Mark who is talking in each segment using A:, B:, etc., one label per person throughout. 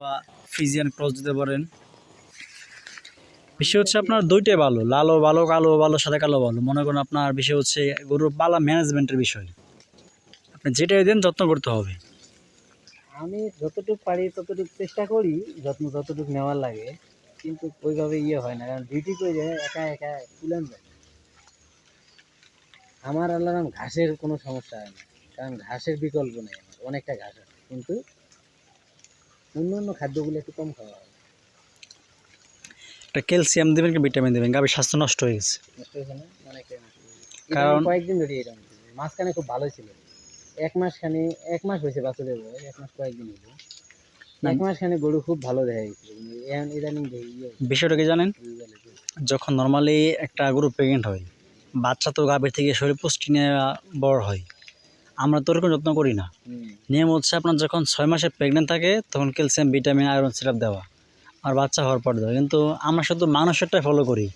A: বা Friesian cross দিতে পারেন। বিষয় হচ্ছে আপনার দুইটাই ভালো, লালও ভালো কালো ভালো, সাদা কালো ভালো। মনে করেন আপনার বিষয় হচ্ছে গরুর পালা ম্যানেজমেন্টের বিষয়। আপনি যেটাই দেন যত্ন করতে হবে।
B: আমি যতটুকু পারি ততটুকু চেষ্টা করি, যত্ন যতটুকু নেওয়ার লাগে। কিন্তু ওইভাবে ইয়ে হয় না, কারণ ডিউটি করে যায় একা একা তুলেন যায় আমার আল্লাহ ঘাসের কোনো সমস্যা হয় না, কারণ ঘাসের বিকল্প নেই অনেকটা ঘাস আছে। কিন্তু অন্য অন্য খাদ্যগুলো একটু কম খাওয়া হয়।
A: একটা ক্যালসিয়াম দেবেন কি ভিটামিন দেবেন? গাভীর স্বাস্থ্য নষ্ট হয়ে গেছে।
B: নষ্ট হয়েছে না? অনেকটাই নষ্ট গেছে। এটা
A: কারণ-
B: কয়েকদিন ধরে এরকম। মাঝখানে খুব ভালো ছিল। এক মাস খানে এক মাস হয়েছে বাছুরের বয়স। এক মাস কয়েকদিন
A: না।
B: এক মাস খানে গরু খুব ভালো দেখা এখন ইদানিং দেখি ইয়ে।
A: বিষয়টা কি জানেন? যখন নর্মালি একটা গরু প্রেগনেন্ট হয় বাচ্চা তো গাভীর থেকে শরীর পুষ্টি নিয়ে বড় হয়। আমরা তো ওরকম যত্ন করি না। নিয়ম হচ্ছে আপনার যখন ছয় মাসে প্রেগনেন্ট থাকে তখন ক্যালসিয়াম ভিটামিন আয়রন সিরাপ দেওয়া। আর বাচ্চা হওয়ার পর দেওয়া। কিন্তু আমরা শুধু মানুষেরটাই ফলো করি।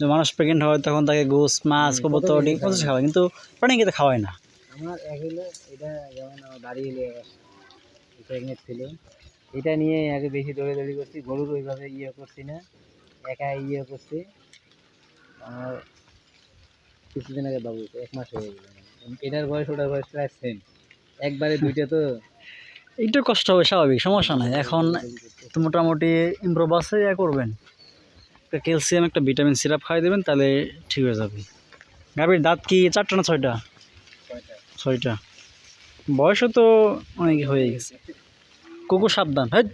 A: যে মানুষ প্রেগনেন্ট হয় তখন তাকে গোস মাছ কবুতর ডিম কত খাওয়ায়। কিন্তু প্রাণী কিন্তু খাওয়ায় না।
B: আমার এটা যেমন আমার বাড়ি এলে প্রেগনেন্ট ছিল। এটা নিয়ে আগে বেশি দৌড়াদৌড়ি করছি গরুর ওইভাবে ইয়ে করছি না। একা ইয়ে করছি। আর কিছুদিন আগে বাবু এক মাস হয়ে গেল। এটার বয়স ওটার বয়স প্রায় সেম একবারে দুইটা তো
A: একটু কষ্ট হবে স্বাভাবিক সমস্যা নাই। এখন তো মোটামুটি ইমপ্রুভ আছে ইয়া করবেন। একটা ক্যালসিয়াম একটা ভিটামিন সিরাপ খাওয়াই দেবেন তাহলে ঠিক হয়ে যাবে। গাভীর দাঁত কি চারটা না ছয়টা? ছয়টা। বয়সও তো অনেক হয়ে গেছে। কুকুর সাবধান। হ্যাঁ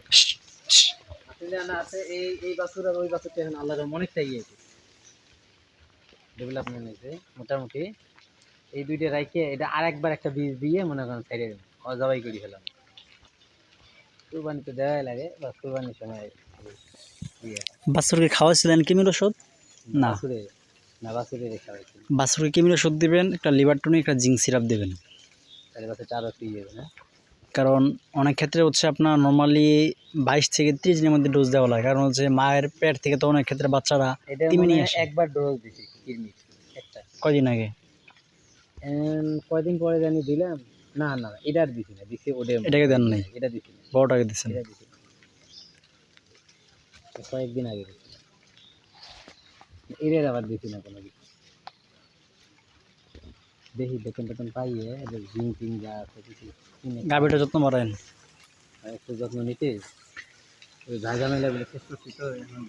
B: আসলে না আছে এই এই বাছুর আর ওই বাছুরটা এখন আল্লাহর অনেকটা ইয়ে ডেভেলপমেন্ট হয়েছে মোটামুটি। এই দুইটা রাইখে এটা আরেকবার একটা বীজ দিয়ে মনে করেন দেবেন অজবাই করে ফেলাম। কুরবানি তো দেওয়াই লাগে বা কুরবানির সময় ইয়ে
A: বাছুরকে খাওয়াইছিলেন কিমির ওষুধ? না।
B: না বাছুরে রেখা হয়েছে
A: বাছুরকে কিমির ওষুধ দিবেন একটা লিভার টনিক একটা জিঙ্ক সিরাপ দেবেন।
B: তাহলে বাছুর চার ইয়ে হবে না?
A: কারণ অনেক ক্ষেত্রে হচ্ছে আপনার নর্মালি বাইশ থেকে ত্রিশ দিনের মধ্যে ডোজ দেওয়া লাগে। কারণ হচ্ছে মায়ের পেট থেকে তো অনেক ক্ষেত্রে বাচ্চারা।
B: একবার ডোজ দিছি কিরমির একটা।
A: কয়দিন আগে?
B: কয়দিন পরে জানি দিলাম? না না এটার দিছি না দিছি ওদের
A: এটাকে দেন নাই?
B: এটা দিছি না।
A: বড়টাকে দিচ্ছেন
B: এটা দিছি। কয়েকদিন আগে দিছি এদের আবার দিছি না কোনো কিছু। দেখি বেতন টেতন পাইয়ে এদের জিং টিং যা আছে কিছু
A: গাভীটা যত্ন বাড়ায়েন
B: আর একটু যত্ন নিতে। ওই ঝাঁঝামেলা বলে শেষ করছি তো এখন